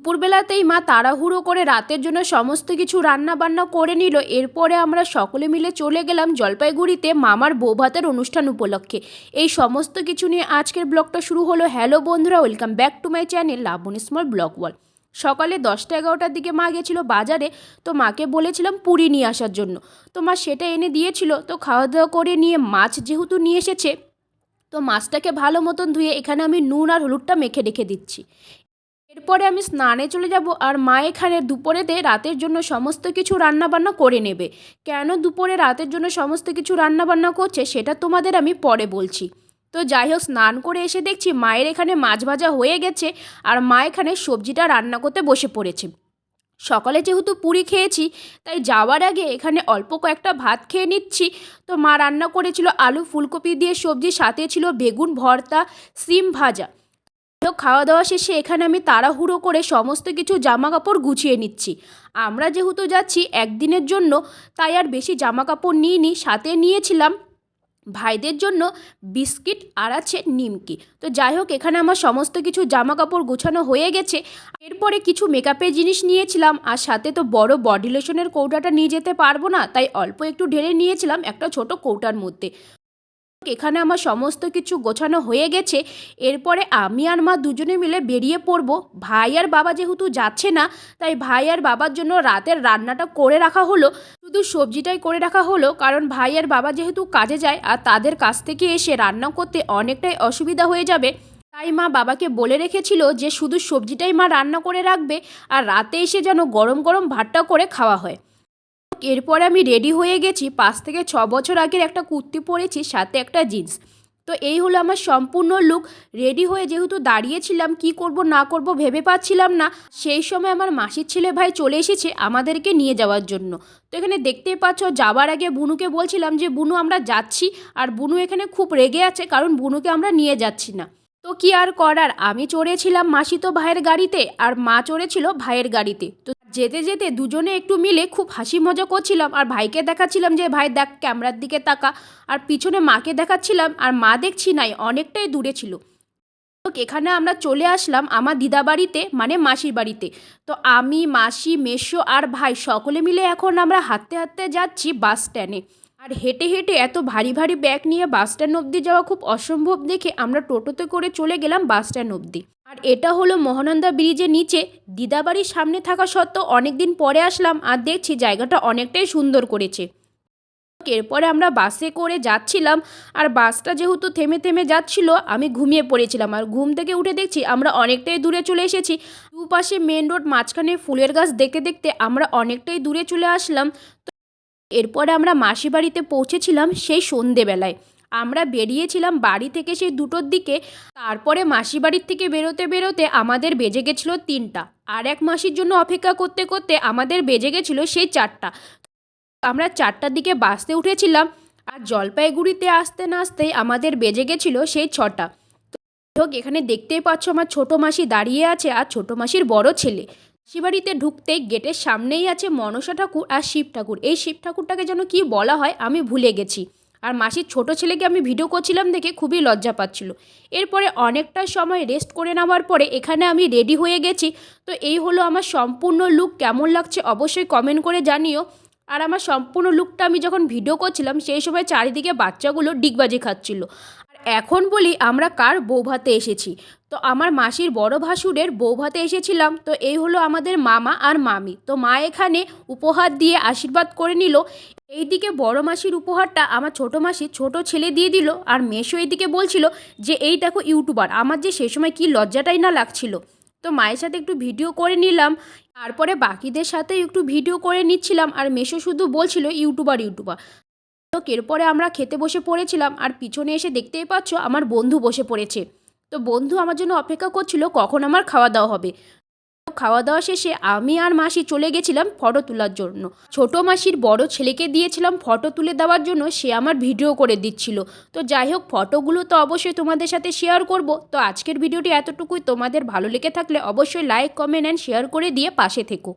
দুপুরবেলাতেই মা তাড়াহুড়ো করে রাতের জন্য সমস্ত কিছু রান্না বান্না করে নিল। এরপরে আমরা সকলে মিলে চলে গেলাম জলপাইগুড়িতে মামার বৌভাতের অনুষ্ঠান উপলক্ষে। এই সমস্ত কিছু নিয়ে আজকের ব্লগটা শুরু হলো। হ্যালো বন্ধুরা, welcome back to my channel Labani small vlog ওয়াল সকালে দশটা এগারোটার দিকে মা গেছিল বাজারে, তো মাকে বলেছিলাম পুরি নিয়ে আসার জন্য। তো মা সেটা এনে দিয়েছিল, তো খাওয়া দাওয়া করে নিয়ে মাছ যেহেতু নিয়ে এসেছে, তো মাছটাকে ভালো মতন ধুয়ে এখানে আমি নুন আর হলুদটা মেখে রেখে দিচ্ছি। এরপরে আমি স্নানে চলে যাব আর মা এখানে দুপুরেতে রাতের জন্য সমস্ত কিছু রান্নাবান্না করে নেবে। কেন দুপুরে রাতের জন্য সমস্ত কিছু রান্নাবান্না করছে সেটা তোমাদের আমি পরে বলছি। তো যাই হোক, স্নান করে এসে দেখছি মায়ের এখানে মাছ ভাজা হয়ে গেছে আর মা এখানে সবজিটা রান্না করতে বসে পড়েছে। সকালে যেহেতু পুরি খেয়েছি, তাই যাওয়ার আগে এখানে অল্প কয়েকটা ভাত খেয়ে নিচ্ছি। তো মা রান্না করেছিল আলু ফুলকপি দিয়ে সবজি, সাথে ছিল বেগুন, ভর্তা, সিম ভাজা। তো খাওয়া দাওয়া শেষে এখানে আমি তাড়াহুড়ো করে সমস্ত কিছু জামা কাপড় গুছিয়ে নিচ্ছি। আমরা যেহেতু যাচ্ছি একদিনের জন্য, তাই আর বেশি জামা কাপড় নিইনি, সাথে নিয়েছিলাম ভাইদের জন্য বিস্কিট আর আছে নিমকি। তো যাই হোক, এখানে আমার সমস্ত কিছু জামা কাপড় গোছানো হয়ে গেছে। এরপরে কিছু মেকআপের জিনিস নিয়েছিলাম, আর সাথে তো বড় বডি লোশনের কৌটাটা নিয়ে যেতে পারব না, তাই অল্প একটু ঢেলে নিয়েছিলাম একটা ছোট কৌটার মধ্যে। এখানে আমার সমস্ত কিছু গোছানো হয়ে গেছে। এরপরে আমি আর মা দুজনে মিলে বেরিয়ে পড়ব। ভাই আর বাবা যেহেতু যাচ্ছে না, তাই ভাই আর বাবার জন্য রাতের রান্নাটা করে রাখা হলো। শুধু সবজিটাই করে রাখা হলো, কারণ ভাই আর বাবা যেহেতু কাজে যায়, আর তাদের কাছ থেকে এসে রান্না করতে অনেকটাই অসুবিধা হয়ে যাবে। তাই মা বাবাকে বলে রেখেছিল যে শুধু সবজিটাই মা রান্না করে রাখবে, আর রাতে এসে যেন গরম গরম ভাতটা করে খাওয়া হয়। এরপরে আমি রেডি হয়ে গেছি। পাঁচ থেকে ছ বছর আগের একটা কুর্তি পরেছি, সাথে একটা জিন্স তো এই হলো আমার সম্পূর্ণ লুক রেডি হয়ে যেহেতু দাঁড়িয়েছিলাম, কি করব, না করব ভেবে পাচ্ছিলাম না। সেই সময় আমার মাসির ছেলে ভাই চলে এসেছে আমাদেরকে নিয়ে যাওয়ার জন্য। তো এখানে দেখতেই পাচ্ছ, যাওয়ার আগে বুনুকে বলছিলাম যে, বুনু, আমরা যাচ্ছি। আর বুনু এখানে খুব রেগে আছে, কারণ বুনুকে আমরা নিয়ে যাচ্ছি না। তো কি আর করার? আমি চড়েছিলাম মাসি তো ভাইয়ের গাড়িতে আর মা চড়েছিল ভাইয়ের গাড়িতে। তো যেতে যেতে দুজনে একটু মিলে খুব হাসি মজা করছিলাম আর ভাইকে দেখাচ্ছিলাম যে, ভাই, দেখ ক্যামেরার দিকে তাকা। আর পিছনে মাকে দেখাচ্ছিলাম আর মা দেখছি নাই, অনেকটাই দূরে ছিল। তো এখানে আমরা চলে আসলাম আমার দিদা বাড়িতে মানে মাসির বাড়িতে। তো আমি, মাসি, মেসো আর ভাই সকলে মিলে এখন আমরা হাঁটতে হাঁটতে যাচ্ছি বাস স্ট্যান্ডে। আর হেঁটে হেঁটে এত ভারী ভারী ব্যাগ নিয়ে বাস স্ট্যান্ড অবধি যাওয়া খুব অসম্ভব দেখে আমরা টোটোতে করে চলে গেলাম বাস স্ট্যান্ড অবধি। আর এটা হলো মহানন্দা ব্রিজের নিচে। দিদাবাড়ির সামনে থাকা সত্ত্বেও অনেক দিন পরে আসলাম আর দেখছি জায়গাটা অনেকটাই সুন্দর করেছে। এরপরে আমরা বাসে করে যাচ্ছিলাম আর বাসটা যেহেতু থেমে থেমে যাচ্ছিল, আমি ঘুমিয়ে পড়েছিলাম। আর ঘুম থেকে উঠে দেখছি আমরা অনেকটাই দূরে চলে এসেছি। দুপাশে মেন রোড মাঝখানে ফুলের গাছ দেখতে দেখতে আমরা অনেকটাই দূরে চলে আসলাম। এরপরে আমরা মাসি বাড়িতে পৌঁছেছিলাম সেই সন্ধেবেলায়। আমরা বেরিয়েছিলাম বাড়ি থেকে সেই দুটোর দিকে, তারপরে মাসি বাড়ির থেকে বেরোতে বেরোতে আমাদের বেজে গেছিল তিনটা। আর এক মাসির জন্য অপেক্ষা করতে করতে আমাদের বেজে গেছিল সেই চারটা। আমরা চারটার দিকে বাসতে উঠেছিলাম আর জলপাইগুড়িতে আসতে না আসতেই আমাদের বেজে গেছিল সেই ছটা। তো এখানে দেখতেই পাচ্ছ আমার ছোটো মাসি দাঁড়িয়ে আছে আর ছোটো মাসির বড় ছেলে। মাসিবাড়িতে ঢুকতেই গেটের সামনেই আছে মনসা ঠাকুর আর শিব ঠাকুর। এই শিব ঠাকুরটাকে যেন কি বলা হয় আমি ভুলে গেছি। আর মাসির ছোট ছেলেকে আমি ভিডিও করছিলাম দেখে খুবই লজ্জা পাচ্ছিল। এরপরে অনেকটা সময় রেস্ট করে নেওয়ার পরে এখানে আমি রেডি হয়ে গেছি। তো এই হলো আমার সম্পূর্ণ লুক কেমন লাগছে অবশ্যই কমেন্ট করে জানিও। আর আমার সম্পূর্ণ লুকটা আমি যখন ভিডিও করছিলাম সেই সময় চারিদিকে বাচ্চাগুলো ডিগবাজি খাচ্ছিল। এখন বলি আমরা কার বৌভাতে এসেছি। তো আমার মাসির বড় ভাসুরের বৌভাতে এসেছিলাম। তো এই হলো আমাদের মামা আর মামি। তো মা এখানে উপহার দিয়ে আশীর্বাদ করে নিল। এইদিকে বড় মাসির উপহারটা আমার ছোট মাসি ছোট ছেলে দিয়ে দিল। আর মেশো এইদিকে বলছিল যে, এই দেখো ইউটিউবার, আমার যে সে সময় কি লজ্জাটাই না লাগছিল? তো মায়ের সাথে একটু ভিডিও করে নিলাম। তারপরে বাকিদের সাথে একটু ভিডিও করে নিচ্ছিলাম। আর মেশো শুধু বলছিল, ইউটিউবার ইউটিউবার। তো এরপরে আমরা খেতে বসে পড়েছিলাম আর পিছনে এসে দেখতেই পাচ্ছ আমার বন্ধু বসে পড়েছে। তো বন্ধু আমার জন্য অপেক্ষা করছিল কখন আমার খাওয়া দাওয়া হবে। খাওয়া দাওয়া শেষে আমি আর মাসি চলে গেছিলাম ফটো তোলার জন্য। ছোট মাসির বড় ছেলেকে দিয়েছিলাম ফটো তুলে দেওয়ার জন্য সে আমার ভিডিও করে দিচ্ছিল। তো যাই হোক, ফটোগুলো তো অবশ্যই তোমাদের সাথে শেয়ার করব। তো আজকের ভিডিওটি এতটুকুই। তোমাদের ভালো লেগে থাকলে অবশ্যই লাইক কমেন্ট অ্যান্ড শেয়ার করে দিয়ে পাশে থেকো।